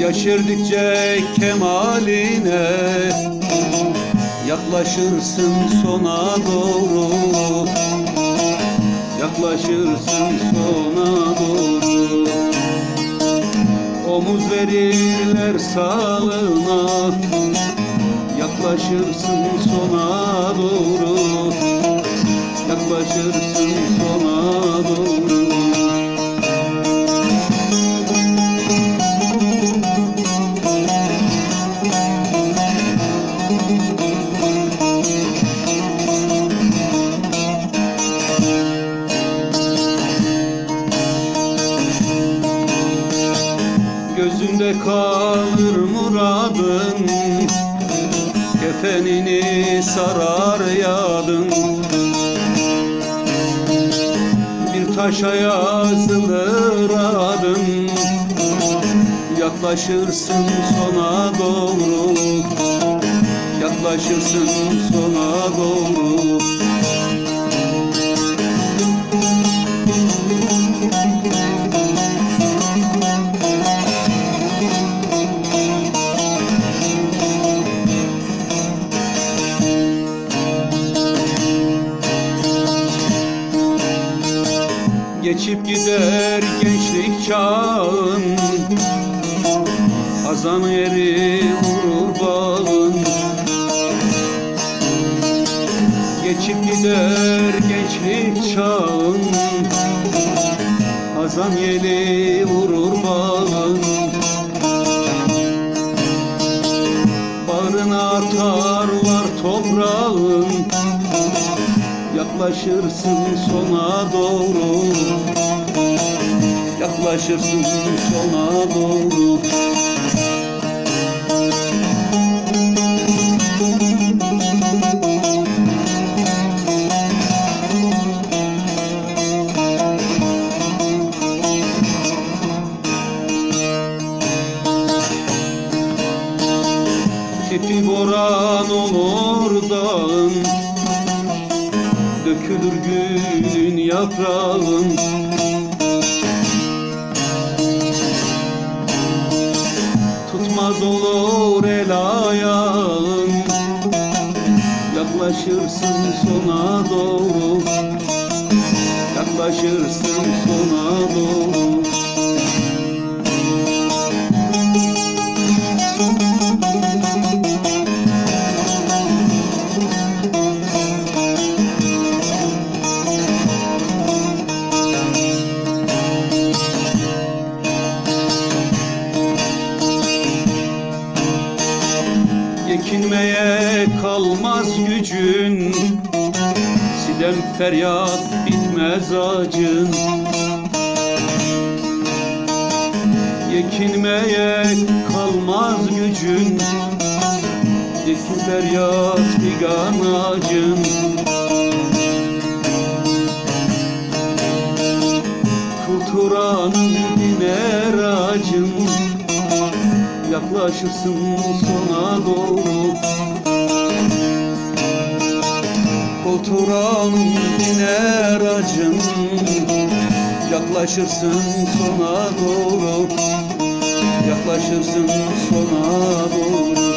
Yaşırdıkça kemaline Yaklaşırsın sona doğru. Yaklaşırsın sona Omuz verirler sağına. Yaklaşırsın sona doğru. Yaklaşırsın sona Gözünde kalır muradın. Kefenini sarar yadın. Bir taşa yazılır adın. Yaklaşırsın sona doğru. Yaklaşırsın sona doğru Geçip gider gençlik çağın. Hazan eri vurur bağın. Geçip gider gençlik çağın. Hazan yeli vurur bağın Yaklaşırsın sona doğru. Yaklaşırsın sona doğru. Tipi boran olur dağın Dökülür gülün yaprağın. Tutmaz olur el ayağın. Yaklaşırsın sona doğru. Yaklaşırsın sona doğru Yekinmeye kalmaz gücün. Sidem feryat bitmez acın. Yekinmeye kalmaz gücün. Yekin feryat figan acın. Kulturanın Yaklaşırsın sona doğru. Kulturanın diner acın Yaklaşırsın sona doğru. Yaklaşırsın sona doğru